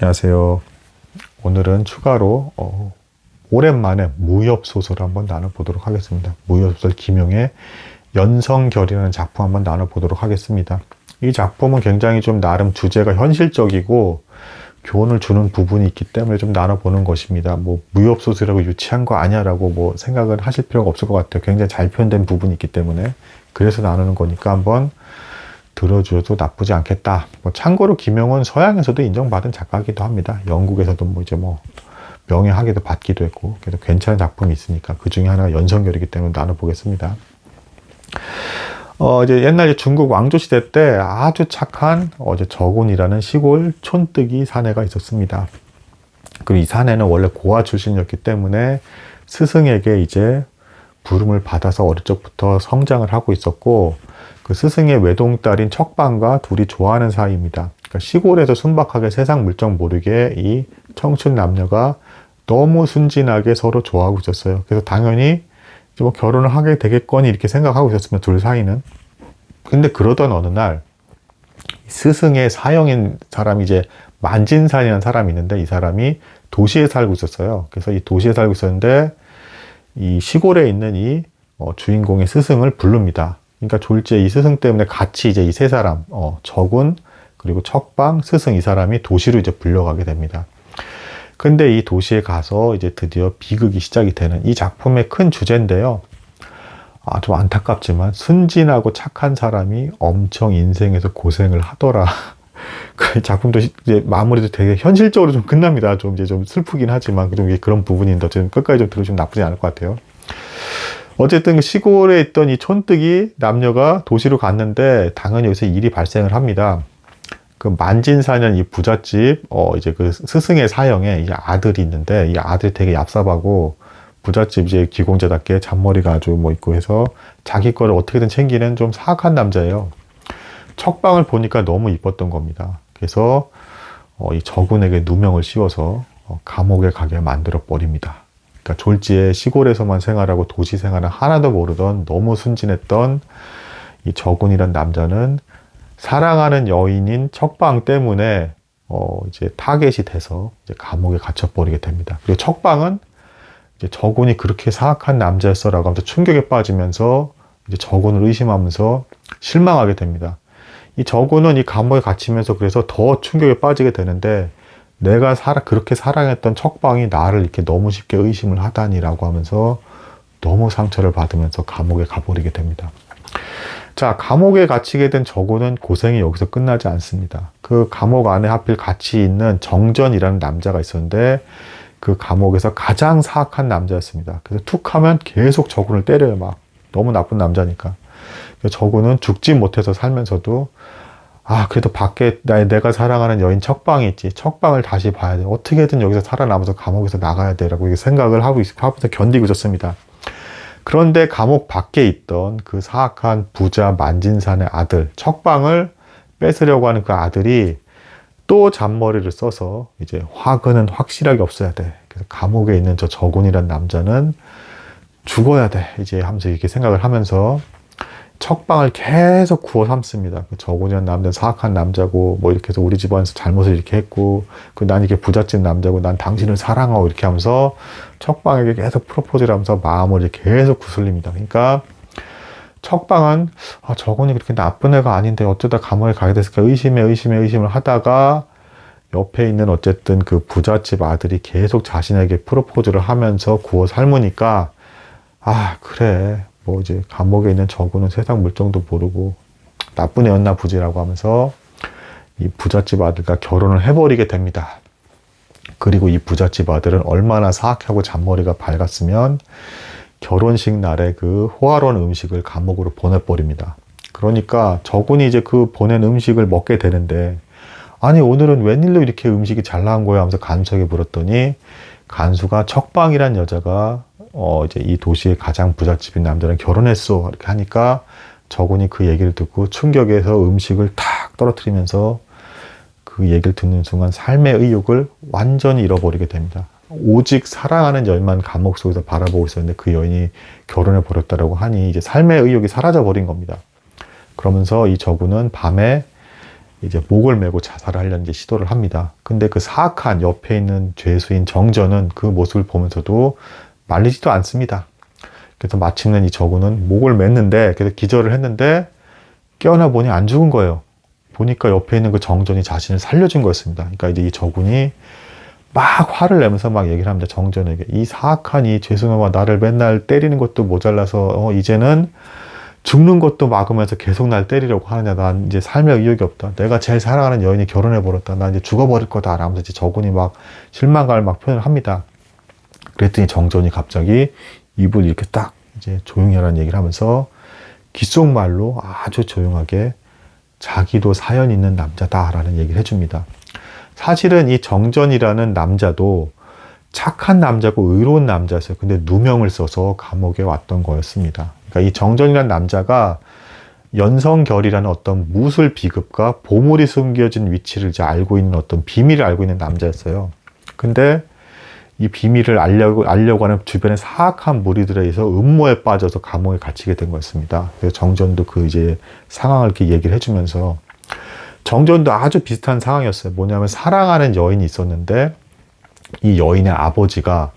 안녕하세요. 오늘은 추가로 어, 오랜만에 무협 소설을 한번 나눠보도록 하겠습니다. 무협 소설 김용의 연성결이라는 작품 한번 나눠보도록 하겠습니다. 이 작품은 굉장히 좀 나름 주제가 현실적이고 교훈을 주는 부분이 있기 때문에 좀 나눠보는 것입니다. 뭐 무협 소설이라고 유치한 거 아니야라고 뭐 생각을 하실 필요가 없을 것 같아요. 굉장히 잘 표현된 부분이 있기 때문에 그래서 나누는 거니까 한번 들어줘도 나쁘지 않겠다. 뭐 참고로 김용은 서양에서도 인정받은 작가이기도 합니다. 영국에서도 뭐 이제 뭐 명예학에도 받기도 했고 그래서 괜찮은 작품이 있으니까 그 중에 하나가 연성결이기 때문에 나눠보겠습니다. 어, 이제 옛날 중국 왕조 시대 때 아주 착한 어제 저곤이라는 시골 촌뜨기 사내가 있었습니다. 그리고 이 사내는 원래 고아 출신이었기 때문에 스승에게 이제 부름을 받아서 어릴 적부터 성장을 하고 있었고 그 스승의 외동딸인 척방과 둘이 좋아하는 사이입니다. 그러니까 시골에서 순박하게 세상 물정 모르게 이 청춘 남녀가 너무 순진하게 서로 좋아하고 있었어요. 그래서 당연히 뭐 결혼을 하게 되겠거니 이렇게 생각하고 있었으면 둘 사이는. 근데 그러던 어느 날 스승의 사형인 사람이 이제 만진산이라는 사람이 있는데 이 사람이 도시에 살고 있었어요. 그래서 이 도시에 살고 있었는데 이 시골에 있는 이 어, 주인공의 스승을 부릅니다. 그러니까 졸지에 이 스승 때문에 같이 이제 이 세 사람, 어, 적군, 그리고 척방, 스승 이 사람이 도시로 이제 불려가게 됩니다. 근데 이 도시에 가서 이제 드디어 비극이 시작이 되는 이 작품의 큰 주제인데요. 아, 좀 안타깝지만 순진하고 착한 사람이 엄청 인생에서 고생을 하더라. 그 작품도 이제 마무리도 되게 현실적으로 좀 끝납니다. 좀 이제 좀 슬프긴 하지만 좀 그런 부분인데 어쨌든 끝까지 좀 들으시면 나쁘지 않을 것 같아요. 어쨌든 그 시골에 있던 이 촌뜨기 남녀가 도시로 갔는데 당연히 여기서 일이 발생을 합니다. 그 만진사년 이 부잣집 어 이제 그 스승의 사형에 이제 아들이 있는데 이 아들이 되게 얍삽하고 부잣집 이제 기공자답게 잔머리가 아주 뭐 있고 해서 자기 거를 어떻게든 챙기는 좀 사악한 남자예요. 척방을 보니까 너무 이뻤던 겁니다. 그래서 어, 이 저군에게 누명을 씌워서 어, 감옥에 가게 만들어 버립니다. 그러니까 졸지에 시골에서만 생활하고 도시 생활은 하나도 모르던 너무 순진했던 이 저군이란 남자는 사랑하는 여인인 척방 때문에 어 이제 타겟이 돼서 이제 감옥에 갇혀 버리게 됩니다. 그리고 척방은 이제 저군이 그렇게 사악한 남자였어라고 하면서 충격에 빠지면서 이제 저군을 의심하면서 실망하게 됩니다. 이 저군은 이 감옥에 갇히면서 그래서 더 충격에 빠지게 되는데 내가 살아, 그렇게 사랑했던 척방이 나를 이렇게 너무 쉽게 의심을 하다니라고 하면서 너무 상처를 받으면서 감옥에 가버리게 됩니다. 자, 감옥에 갇히게 된 저고는 고생이 여기서 끝나지 않습니다. 그 감옥 안에 하필 같이 있는 정전이라는 남자가 있었는데 그 감옥에서 가장 사악한 남자였습니다. 그래서 툭 하면 계속 저군을 때려요, 막. 너무 나쁜 남자니까. 저군은 죽지 못해서 살면서도 아, 그래도 밖에 내가 사랑하는 여인 척방이 있지. 척방을 다시 봐야 돼. 어떻게든 여기서 살아남아서 감옥에서 나가야 돼 라고 생각을 하고 하면서 견디고 있었습니다. 그런데 감옥 밖에 있던 그 사악한 부자 만진산의 아들 척방을 뺏으려고 하는 그 아들이 또 잔머리를 써서 이제 화근은 확실하게 없어야 돼. 그래서 감옥에 있는 저 저군이란 남자는 죽어야 돼. 이제 하면서 이렇게 생각을 하면서 척방을 계속 구워 삼습니다. 그 저고년 남자 사악한 남자고 뭐 이렇게 해서 우리 집안에서 잘못을 이렇게 했고 그난 이게 부잣집 남자고 난 당신을 사랑하고 이렇게 하면서 척방에게 계속 프로포즈를 하면서 마음을 계속 구슬립니다. 그러니까 척방은 아, 저건이 그렇게 나쁜 애가 아닌데 어쩌다 감옥에 가게 됐을까 의심에 의심에 의심을 하다가 옆에 있는 어쨌든 그 부잣집 아들이 계속 자신에게 프로포즈를 하면서 구워 삶으니까 아 그래 뭐 이제 감옥에 있는 저구는 세상 물정도 모르고 나쁜 애였나 보지라고 하면서 이 부잣집 아들과 결혼을 해버리게 됩니다. 그리고 이 부잣집 아들은 얼마나 사악하고 잔머리가 밝았으면 결혼식 날에 그 호화로운 음식을 감옥으로 보내버립니다. 그러니까 저군이 이제 그 보낸 음식을 먹게 되는데 아니 오늘은 웬일로 이렇게 음식이 잘 나온 거야 하면서 간수에게 물었더니 간수가 척방이란 여자가 어 이제 이 도시의 가장 부잣집인 남자랑 결혼했어 이렇게 하니까 저군이 그 얘기를 듣고 충격에서 음식을 탁 떨어뜨리면서 그 얘기를 듣는 순간 삶의 의욕을 완전히 잃어버리게 됩니다. 오직 사랑하는 여인만 감옥 속에서 바라보고 있었는데 그 여인이 결혼해 버렸다라고 하니 이제 삶의 의욕이 사라져 버린 겁니다. 그러면서 이 저군은 밤에 이제 목을 메고 자살을 하려는 시도를 합니다. 근데 그 사악한 옆에 있는 죄수인 정전은 그 모습을 보면서도 말리지도 않습니다. 그래서 마침내 이 저구는 목을 맸는데 그래서 기절을 했는데 깨어나 보니 안 죽은 거예요. 보니까 옆에 있는 그 정전이 자신을 살려준 거였습니다. 그러니까 이제 이 저군이 막 화를 내면서 막 얘기를 합니다. 정전에게. 이 사악한 이 죄송함아 나를 맨날 때리는 것도 모자라서 어, 이제는 죽는 것도 막으면서 계속 날 때리려고 하느냐. 난 이제 삶에 의욕이 없다. 내가 제일 사랑하는 여인이 결혼해 버렸다. 난 이제 죽어버릴 거다. 라면서 이제 저군이 막 실망감을 막 표현을 합니다. 그랬더니 정전이 갑자기 입을 이렇게 딱 이제 조용히 하라는 얘기를 하면서 귓속말로 아주 조용하게 자기도 사연 있는 남자다라는 얘기를 해줍니다. 사실은 이 정전이라는 남자도 착한 남자고 의로운 남자였어요. 근데 누명을 써서 감옥에 왔던 거였습니다. 그러니까 이 정전이라는 남자가 연성결이라는 어떤 무술 비급과 보물이 숨겨진 위치를 이제 알고 있는 어떤 비밀을 알고 있는 남자였어요. 근데 이 비밀을 알려고, 알려고 하는 주변의 사악한 무리들에 의해서 음모에 빠져서 감옥에 갇히게 된 거였습니다. 그래서 정전도 그 이제 상황을 이렇게 얘기를 해주면서 정전도 아주 비슷한 상황이었어요. 뭐냐면 사랑하는 여인이 있었는데 이 여인의 아버지가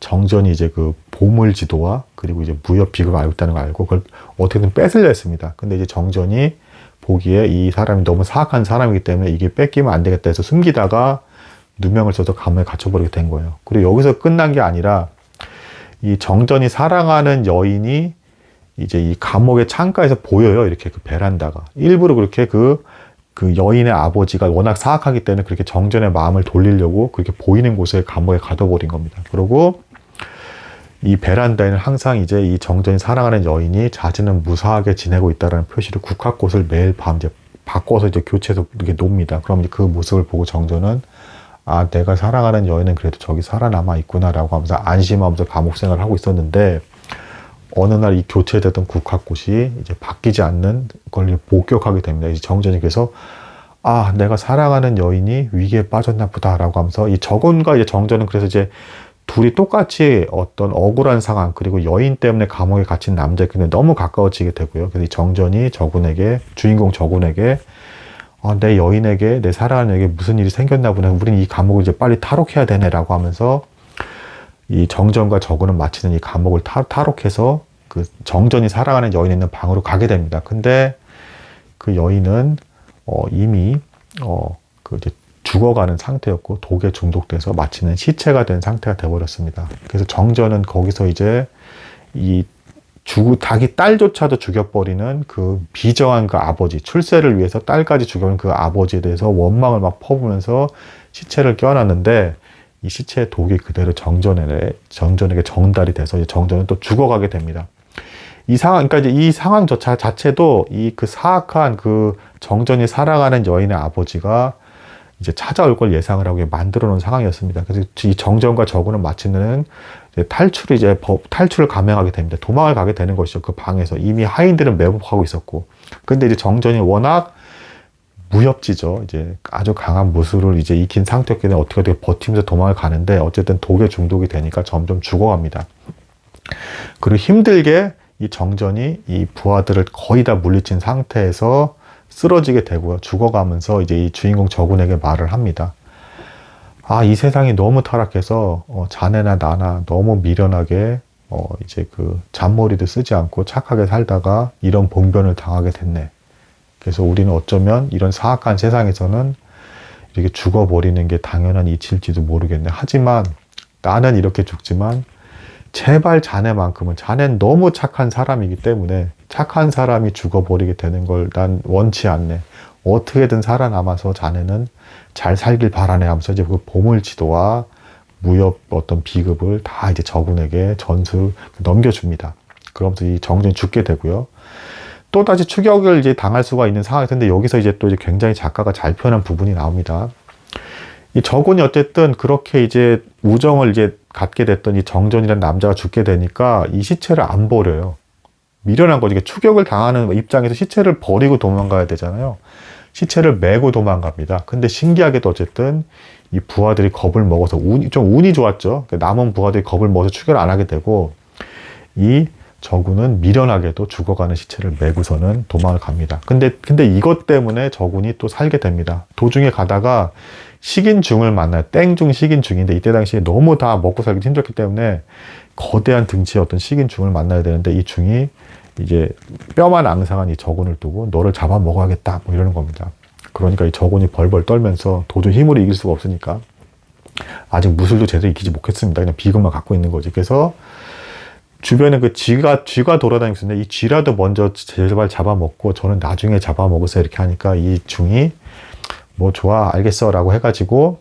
정전이 이제 그 보물 지도와 그리고 이제 무협 비극을 알고 있다는 걸 알고 그걸 어떻게든 뺏으려 했습니다. 근데 이제 정전이 보기에 이 사람이 너무 사악한 사람이기 때문에 이게 뺏기면 안 되겠다 해서 숨기다가 누명을 써서 감옥에 갇혀버리게 된 거예요. 그리고 여기서 끝난 게 아니라 이 정전이 사랑하는 여인이 이제 이 감옥의 창가에서 보여요. 이렇게 그 베란다가. 일부러 그렇게 그, 그 여인의 아버지가 워낙 사악하기 때문에 그렇게 정전의 마음을 돌리려고 그렇게 보이는 곳에 감옥에 가둬버린 겁니다. 그리고 이 베란다에는 항상 이제 이 정전이 사랑하는 여인이 자신은 무사하게 지내고 있다라는 표시로 국화꽃을 매일 밤 이제 바꿔서 이제 교체해서 이렇게 놉니다. 그럼 그 모습을 보고 정전은 아, 내가 사랑하는 여인은 그래도 저기 살아남아 있구나라고 하면서 안심하면서 감옥 생활을 하고 있었는데, 어느 날 이 교체되던 국화꽃이 이제 바뀌지 않는 걸 목격하게 됩니다. 이제 정전이 그래서, 아, 내가 사랑하는 여인이 위기에 빠졌나 보다라고 하면서 이 정원과 이제 정전은 그래서 이제 둘이 똑같이 어떤 억울한 상황, 그리고 여인 때문에 감옥에 갇힌 남자에게 너무 가까워지게 되고요. 그래서 이 정전이 저군에게, 주인공 저군에게 아, 내 여인에게 내 사랑하는 여에게 무슨 일이 생겼나 보네. 우리는 이 감옥을 이제 빨리 탈옥해야 되네라고 하면서 이 정전과 저구는 마치는 이 감옥을 타, 탈옥해서 그 정전이 사랑하는 여인이 있는 방으로 가게 됩니다. 근데 그 여인은 어, 이미 어, 그 이제 죽어가는 상태였고 독에 중독돼서 마치는 시체가 된 상태가 되어버렸습니다. 그래서 정전은 거기서 이제 이 죽, 자기 딸조차도 죽여버리는 그 비정한 그 아버지, 출세를 위해서 딸까지 죽여버린 그 아버지에 대해서 원망을 막 퍼부면서 시체를 껴놨는데 이 시체의 독이 그대로 정전에, 정전에게 정달이 돼서 정전은 또 죽어가게 됩니다. 이 상황, 그러니까 이 상황 조차 자체도 이 그 사악한 그 정전이 살아가는 여인의 아버지가 이제 찾아올 걸 예상을 하고 만들어 놓은 상황이었습니다. 그래서 이 정전과 저구는 마치는 탈출을 이제 탈출을 감행하게 됩니다. 도망을 가게 되는 것이죠. 그 방에서 이미 하인들은 매복하고 있었고, 근데 이제 정전이 워낙 무협지죠. 이제 아주 강한 무술을 이제 익힌 상태였기 때문에 어떻게 어떻게 버티면서 도망을 가는데 어쨌든 독에 중독이 되니까 점점 죽어갑니다. 그리고 힘들게 이 정전이 이 부하들을 거의 다 물리친 상태에서 쓰러지게 되고요. 죽어가면서 이제 이 주인공 저군에게 말을 합니다. 아, 이 세상이 너무 타락해서 어, 자네나 나나 너무 미련하게 어, 이제 그 잔머리도 쓰지 않고 착하게 살다가 이런 봉변을 당하게 됐네. 그래서 우리는 어쩌면 이런 사악한 세상에서는 이렇게 죽어버리는 게 당연한 이치일지도 모르겠네. 하지만 나는 이렇게 죽지만 제발 자네만큼은 자네는 너무 착한 사람이기 때문에 착한 사람이 죽어버리게 되는 걸 난 원치 않네. 어떻게든 살아남아서 자네는 잘 살길 바라네 하면서 이제 그 보물 지도와 무협 어떤 비급을 다 이제 저군에게 전수 넘겨줍니다. 그러면서 이 정전이 죽게 되고요. 또 다시 추격을 이제 당할 수가 있는 상황이 텐데 여기서 이제 또 이제 굉장히 작가가 잘 표현한 부분이 나옵니다. 이 저군이 어쨌든 그렇게 이제 우정을 이제 갖게 됐던 이 정전이라는 남자가 죽게 되니까 이 시체를 안 버려요. 미련한 거지. 추격을 당하는 입장에서 시체를 버리고 도망가야 되잖아요. 시체를 메고 도망갑니다. 근데 신기하게도 어쨌든 이 부하들이 겁을 먹어서 운이, 좀 운이 좋았죠. 그러니까 남은 부하들이 겁을 먹어서 추격을 안 하게 되고 이 저군은 미련하게도 죽어가는 시체를 메고서는 도망을 갑니다. 근데 근데 이것 때문에 저군이 또 살게 됩니다. 도중에 가다가 식인중을 만나요. 땡중 식인중인데 이때 당시에 너무 다 먹고 살기 힘들었기 때문에 거대한 등치의 어떤 식인중을 만나야 되는데 이 중이 이제 뼈만 앙상한 이 저군을 두고 너를 잡아 먹어야겠다 뭐 이러는 겁니다. 그러니까 이 저군이 벌벌 떨면서 도저히 힘으로 이길 수가 없으니까 아직 무술도 제대로 익히지 못했습니다. 그냥 비금만 갖고 있는 거지. 그래서 주변에 그 쥐가 쥐가 돌아다니고 있는데 이 쥐라도 먼저 제발 잡아먹고 저는 나중에 잡아먹으세요 이렇게 하니까 이 중이 뭐 좋아 알겠어라고 해가지고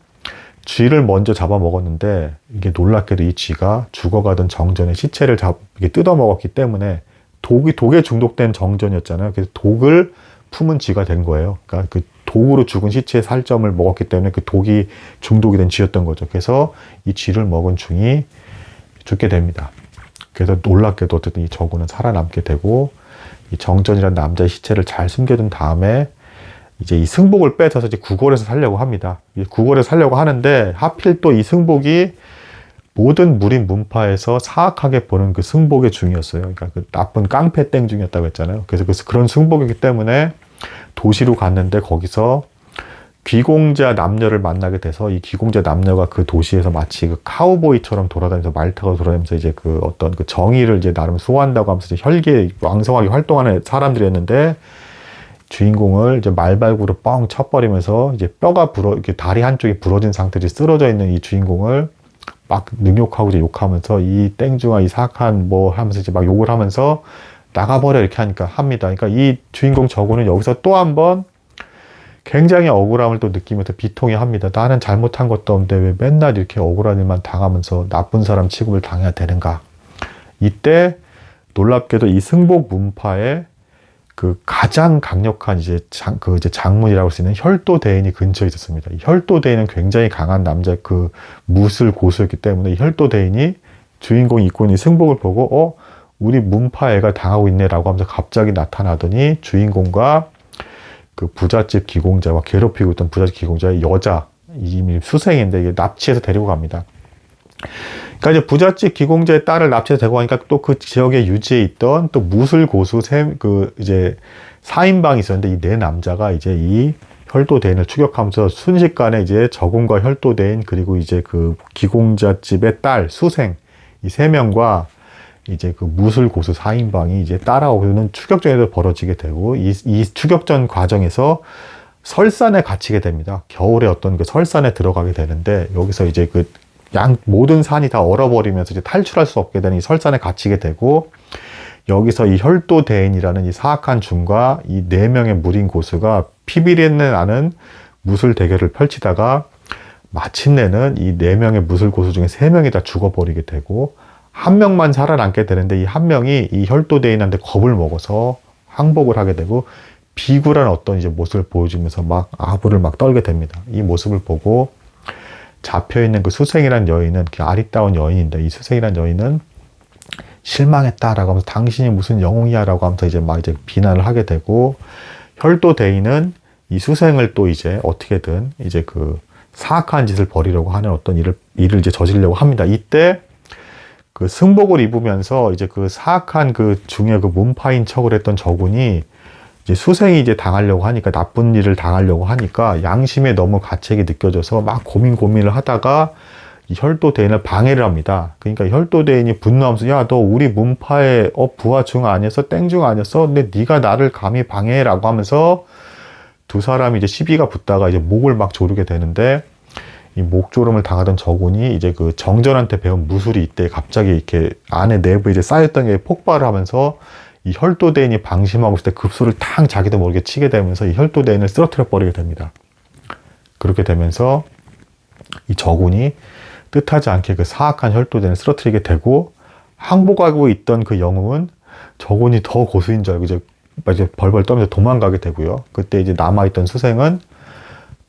쥐를 먼저 잡아먹었는데 이게 놀랍게도 이 쥐가 죽어가던 정전의 시체를 잡 이게 뜯어먹었기 때문에 독이 독에 중독된 정전이었잖아요. 그래서 독을 품은 쥐가 된 거예요. 그러니까 그 독으로 죽은 시체의 살점을 먹었기 때문에 그 독이 중독이 된 쥐였던 거죠. 그래서 이 쥐를 먹은 중이 죽게 됩니다. 그래서 놀랍게도 어쨌든 이 저구는 살아남게 되고 이 정전이라는 남자의 시체를 잘 숨겨둔 다음에 이제 이 승복을 뺏어서 이제 구걸해서 살려고 합니다. 구걸해서 살려고 하는데 하필 또 이 승복이 모든 무림 문파에서 사악하게 보는 그 승복의 중이었어요. 그러니까 그 나쁜 깡패 땡 중이었다고 했잖아요. 그래서 그 그런 승복이기 때문에 도시로 갔는데 거기서 귀공자 남녀를 만나게 돼서 이 귀공자 남녀가 그 도시에서 마치 그 카우보이처럼 돌아다니면서 말 타고 돌아다니면서 이제 그 어떤 그 정의를 이제 나름 소화한다고 하면서 이제 혈기 왕성하게 활동하는 사람들이었는데 주인공을 이제 말발구로 뻥 쳐버리면서 이제 뼈가 부러 이렇게 다리 한쪽이 부러진 상태로 쓰러져 있는 이 주인공을 막 능욕하고 이제 욕하면서 이 땡중아 이 사악한 뭐 하면서 이제 막 욕을 하면서 나가버려 이렇게 하니까 합니다. 그러니까 이 주인공 저구는 여기서 또 한 번 굉장히 억울함을 또 느끼면서 비통해 합니다. 나는 잘못한 것도 없는데 왜 맨날 이렇게 억울한 일만 당하면서 나쁜 사람 취급을 당해야 되는가. 이때 놀랍게도 이 승복 문파의 그 가장 강력한 이제 장, 그 이제 장문이라고 할 수 있는 혈도 대인이 근처에 있었습니다. 이 혈도 대인은 굉장히 강한 남자 그 무술 고수였기 때문에 혈도 대인이 주인공이 입고 있는 승복을 보고 어 우리 문파 애가 당하고 있네라고 하면서 갑자기 나타나더니 주인공과 그 부잣집 기공자와 괴롭히고 있던 부잣집 기공자의 여자 이미 수생인데 이게 납치해서 데리고 갑니다. 그러니까 이제 부잣집 기공자의 딸을 납치해서 데리고 가니까 또 그 지역에 유지해 있던 또 무술 고수 그 이제 사인방이 있었는데 이 네 남자가 이제 이 혈도대인을 추격하면서 순식간에 이제 적응과 혈도대인 그리고 이제 그 기공자집의 딸 수생 이 세 명과 이제 그 무술 고수 4인방이 이제 따라오는 추격전에도 벌어지게 되고 이, 이 추격전 과정에서 설산에 갇히게 됩니다. 겨울에 어떤 그 설산에 들어가게 되는데 여기서 이제 그 양 모든 산이 다 얼어버리면서 이제 탈출할 수 없게 되는 이 설산에 갇히게 되고 여기서 이 혈도 대인이라는 이 사악한 중과 이 네 명의 무린 고수가 피비린내 나는 무술 대결을 펼치다가 마침내는 이 네 명의 무술 고수 중에 세 명이 다 죽어버리게 되고 한 명만 살아남게 되는데 이 한 명이 이 혈도 대인한테 겁을 먹어서 항복을 하게 되고 비굴한 어떤 이제 모습을 보여주면서 막 아부를 막 떨게 됩니다. 이 모습을 보고 잡혀 있는 그 수생이란 여인은 그 아리따운 여인인데 이 수생이란 여인은 실망했다라고 하면서 당신이 무슨 영웅이야라고 하면서 이제 막 이제 비난을 하게 되고 혈도 대인은 이 수생을 또 이제 어떻게든 이제 그 사악한 짓을 벌이려고 하는 어떤 일을 일을 이제 저지르려고 합니다. 이때 그 승복을 입으면서 이제 그 사악한 그 중에 그 문파인 척을 했던 저군이 이제 수생이 이제 당하려고 하니까 나쁜 일을 당하려고 하니까 양심에 너무 가책이 느껴져서 막 고민 고민을 하다가 이 혈도 대인을 방해를 합니다. 그러니까 혈도 대인이 분노하면서 야 너 우리 문파의 어 부하 중 아니었어 땡 중 아니었어? 근데 네가 나를 감히 방해라고 하면서 두 사람이 이제 시비가 붙다가 이제 목을 막 조르게 되는데 이 목조름을 당하던 저군이 이제 그 정전한테 배운 무술이 이때 갑자기 이렇게 안에 내부에 이제 쌓였던 게 폭발을 하면서 이 혈도대인이 방심하고 있을 때 급소를 탕 자기도 모르게 치게 되면서 이 혈도대인을 쓰러뜨려 버리게 됩니다. 그렇게 되면서 이 저군이 뜻하지 않게 그 사악한 혈도대인을 쓰러뜨리게 되고 항복하고 있던 그 영웅은 저군이 더 고수인 줄 알고 이제 벌벌 떨면서 도망가게 되고요. 그때 이제 남아있던 수생은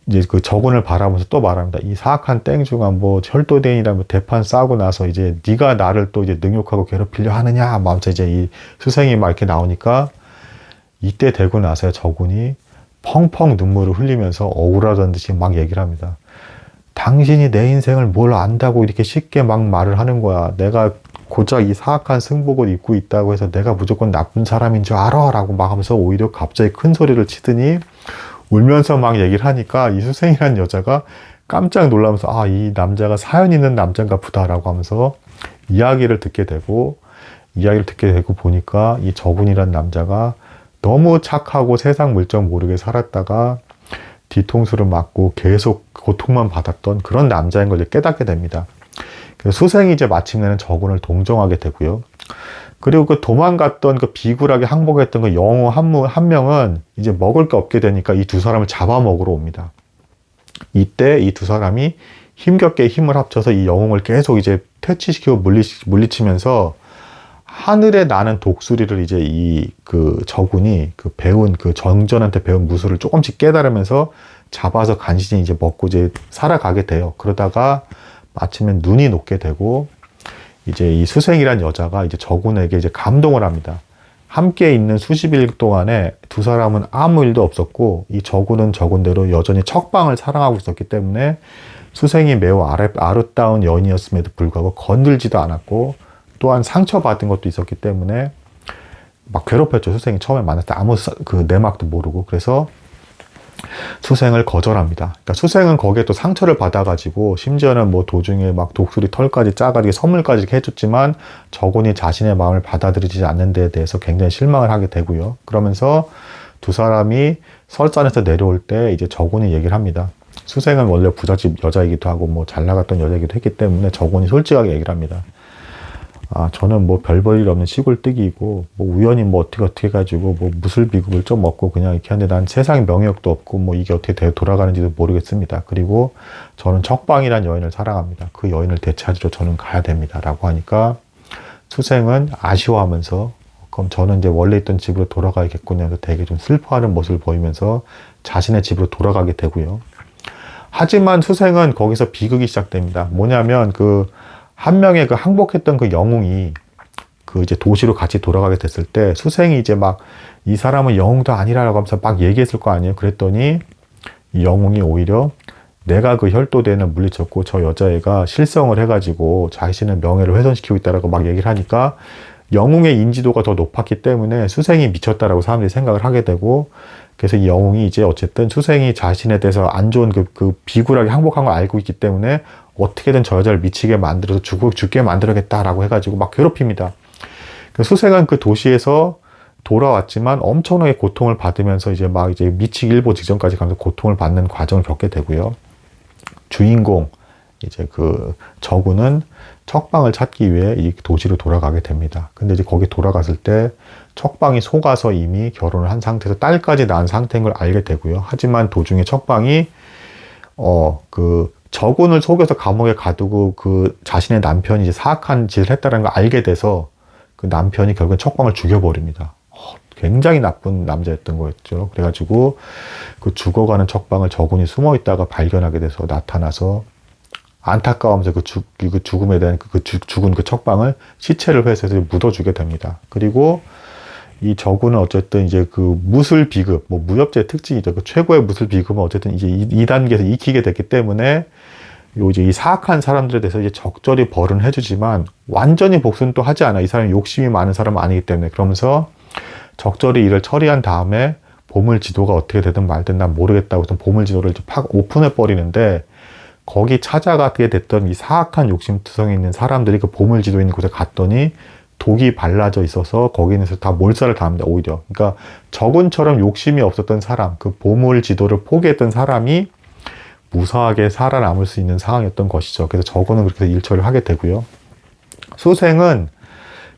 이제 그 적은을 바라보면서 또 말합니다. 이 사악한 땡중아 뭐 혈도대인이라 뭐 대판 싸우고 나서 이제 네가 나를 또 이제 능욕하고 괴롭히려 하느냐 뭐 아무튼 이제 이 수생이 막 이렇게 나오니까 이때 되고 나서야 저군이 펑펑 눈물을 흘리면서 억울하던 듯이 막 얘기를 합니다. 당신이 내 인생을 뭘 안다고 이렇게 쉽게 막 말을 하는 거야. 내가 고작 이 사악한 승복을 입고 있다고 해서 내가 무조건 나쁜 사람인 줄 알아. 라고 막 하면서 오히려 갑자기 큰 소리를 치더니 울면서 막 얘기를 하니까 이 수생이라는 여자가 깜짝 놀라면서 아, 이 남자가 사연 있는 남자인가 보다라고 하면서 이야기를 듣게 되고 이야기를 듣게 되고 보니까 이 저분이란 남자가 너무 착하고 세상 물정 모르게 살았다가 뒤통수를 맞고 계속 고통만 받았던 그런 남자인 걸 깨닫게 됩니다. 그래서 수생이 이제 마침내는 저군을 동정하게 되고요. 그리고 그 도망갔던 그 비굴하게 항복했던 그 영웅 한, 무- 한 명은 이제 먹을 게 없게 되니까 이 두 사람을 잡아먹으러 옵니다. 이때 이 두 사람이 힘겹게 힘을 합쳐서 이 영웅을 계속 이제 퇴치시키고 물리, 물리치면서 하늘에 나는 독수리를 이제 이 그 저군이 그 배운 그 정전한테 배운 무술을 조금씩 깨달으면서 잡아서 간신히 이제 먹고 이제 살아가게 돼요. 그러다가 마침내 눈이 녹게 되고 이제 이 수생이란 여자가 이제 저군에게 이제 감동을 합니다. 함께 있는 수십 일 동안에 두 사람은 아무 일도 없었고 이 저군은 저군대로 여전히 척방을 사랑하고 있었기 때문에 수생이 매우 아름, 아름다운 여인이었음에도 불구하고 건들지도 않았고 또한 상처받은 것도 있었기 때문에 막 괴롭혔죠. 수생이 처음에 만났을 때 아무 사- 그 내막도 모르고 그래서 수생을 거절합니다. 그러니까 수생은 거기에 또 상처를 받아가지고 심지어는 뭐 도중에 막 독수리 털까지 짜가지고 선물까지 해줬지만 저군이 자신의 마음을 받아들이지 않는 데에 대해서 굉장히 실망을 하게 되고요. 그러면서 두 사람이 설산에서 내려올 때 이제 저군이 얘기를 합니다. 수생은 원래 부잣집 여자이기도 하고 뭐 잘 나갔던 여자이기도 했기 때문에 저군이 솔직하게 얘기를 합니다. 아, 저는 뭐 별 볼 일 없는 시골 뜨기고, 뭐 우연히 뭐 어떻게 어떻게 해가지고 뭐 무술 비급을 좀 먹고 그냥 이렇게 하는데 난 세상에 명예욕도 없고 뭐 이게 어떻게 되- 돌아가는지도 모르겠습니다. 그리고 저는 척방이란 여인을 사랑합니다. 그 여인을 되찾으러 저는 가야 됩니다. 라고 하니까 수생은 아쉬워하면서 그럼 저는 이제 원래 있던 집으로 돌아가야겠군요. 해서 되게 좀 슬퍼하는 모습을 보이면서 자신의 집으로 돌아가게 되고요. 하지만 수생은 거기서 비극이 시작됩니다. 뭐냐면 그 한 명의 그 항복했던 그 영웅이 그 이제 도시로 같이 돌아가게 됐을 때 수생이 이제 막 이 사람은 영웅도 아니라고 하면서 막 얘기했을 거 아니에요. 그랬더니 이 영웅이 오히려 내가 그 혈도대는 물리쳤고 저 여자애가 실성을 해가지고 자신의 명예를 훼손시키고 있다라고 막 얘기를 하니까 영웅의 인지도가 더 높았기 때문에 수생이 미쳤다라고 사람들이 생각을 하게 되고 그래서 이 영웅이 이제 어쨌든 수생이 자신에 대해서 안 좋은 그, 그 비굴하게 항복한 걸 알고 있기 때문에 어떻게든 저 여자를 미치게 만들어서 죽, 죽게 만들어야겠다라고 해가지고 막 괴롭힙니다. 그 수생은 그 도시에서 돌아왔지만 엄청나게 고통을 받으면서 이제 막 이제 미치기 일보 직전까지 가면서 고통을 받는 과정을 겪게 되고요. 주인공 이제 그 저구는 척방을 찾기 위해 이 도시로 돌아가게 됩니다. 근데 이제 거기 돌아갔을 때 척방이 속아서 이미 결혼을 한 상태에서 딸까지 낳은 상태인 걸 알게 되고요. 하지만 도중에 척방이 어 그 저군을 속여서 감옥에 가두고 그 자신의 남편이 이제 사악한 짓을 했다는 걸 알게 돼서 그 남편이 결국엔 척방을 죽여버립니다. 어, 굉장히 나쁜 남자였던 거였죠. 그래가지고 그 죽어가는 척방을 저군이 숨어 있다가 발견하게 돼서 나타나서 안타까워하면서 그, 죽, 그 죽음에 대한 그, 그 죽- 죽은 그 척방을 시체를 회수해서 묻어주게 됩니다. 그리고 이 저구는 어쨌든 이제 그 무술 비급, 뭐 무협지의 특징이죠. 그 최고의 무술 비급은 어쨌든 이제 이, 이 단계에서 익히게 됐기 때문에 요 이제 이 사악한 사람들에 대해서 이제 적절히 벌은 해주지만 완전히 복수는 또 하지 않아. 이 사람이 욕심이 많은 사람은 아니기 때문에 그러면서 적절히 이를 처리한 다음에 보물 지도가 어떻게 되든 말든 난 모르겠다고 해서 보물 지도를 이제 팍 오픈해 버리는데 거기 찾아가게 됐던 이 사악한 욕심투성이 있는 사람들이 그 보물 지도 있는 곳에 갔더니 독이 발라져 있어서 거기에서 다 몰살을 당합니다 오히려 그러니까 적은처럼 욕심이 없었던 사람 그 보물 지도를 포기했던 사람이 무사하게 살아남을 수 있는 상황이었던 것이죠 그래서 적은은 그렇게 해서 일처리를 하게 되고요 수생은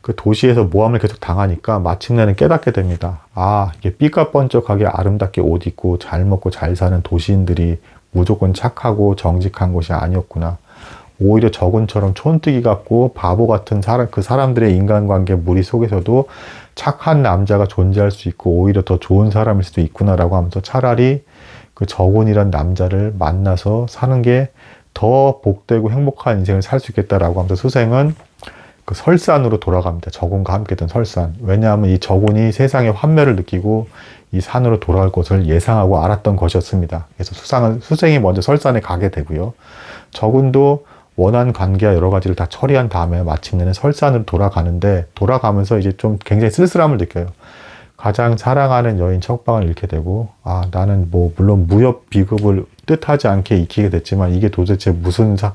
그 도시에서 모함을 계속 당하니까 마침내는 깨닫게 됩니다. 아, 이게 삐까뻔쩍하게 아름답게 옷 입고 잘 먹고 잘 사는 도시인들이 무조건 착하고 정직한 것이 아니었구나. 오히려 저군처럼 촌뜨기 같고 바보 같은 사람, 그 사람들의 인간관계 무리 속에서도 착한 남자가 존재할 수 있고 오히려 더 좋은 사람일 수도 있구나라고 하면서 차라리 그 저군이란 남자를 만나서 사는 게 더 복되고 행복한 인생을 살 수 있겠다라고 하면서 수생은 그 설산으로 돌아갑니다. 저군과 함께 했던 설산. 왜냐하면 이 저군이 세상의 환멸을 느끼고 이 산으로 돌아갈 것을 예상하고 알았던 것이었습니다. 그래서 수상은, 수생이 먼저 설산에 가게 되고요. 저군도 원한 관계와 여러 가지를 다 처리한 다음에 마침내는 설산으로 돌아가는데 돌아가면서 이제 좀 굉장히 쓸쓸함을 느껴요. 가장 사랑하는 여인 척방을 잃게 되고 아 나는 뭐 물론 무협 비급을 뜻하지 않게 익히게 됐지만 이게 도대체 무슨 사,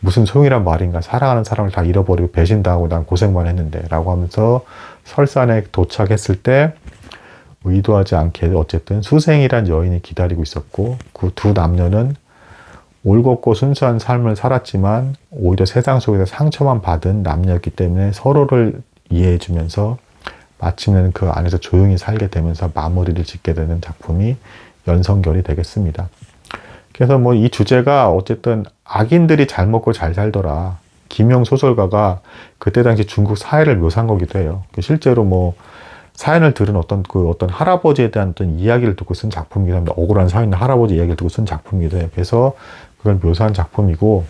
무슨 소용이란 말인가. 사랑하는 사람을 다 잃어버리고 배신당하고 난 고생만 했는데 라고 하면서 설산에 도착했을 때 의도하지 않게 어쨌든 수생이란 여인이 기다리고 있었고 그 두 남녀는 올곧고 순수한 삶을 살았지만 오히려 세상 속에서 상처만 받은 남녀였기 때문에 서로를 이해해주면서 마침내는 그 안에서 조용히 살게 되면서 마무리를 짓게 되는 작품이 연성결이 되겠습니다. 그래서 뭐 이 주제가 어쨌든 악인들이 잘 먹고 잘 살더라. 김영 소설가가 그때 당시 중국 사회를 묘사한 거기도 해요. 실제로 뭐 사연을 들은 어떤 그 어떤 할아버지에 대한 어떤 이야기를 듣고 쓴 작품이기도 합니다. 억울한 사연 할아버지 이야기를 듣고 쓴 작품이기도 해요. 그래서 그걸 묘사한 작품이고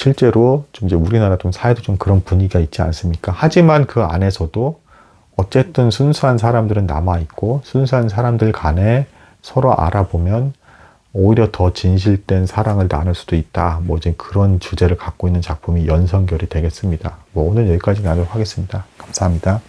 실제로 좀 이제 우리나라 좀 사회도 좀 그런 분위기가 있지 않습니까? 하지만 그 안에서도 어쨌든 순수한 사람들은 남아 있고 순수한 사람들 간에 서로 알아보면 오히려 더 진실된 사랑을 나눌 수도 있다. 뭐 이제 그런 주제를 갖고 있는 작품이 연성결이 되겠습니다. 뭐 오늘 여기까지 나누도록 하겠습니다. 감사합니다.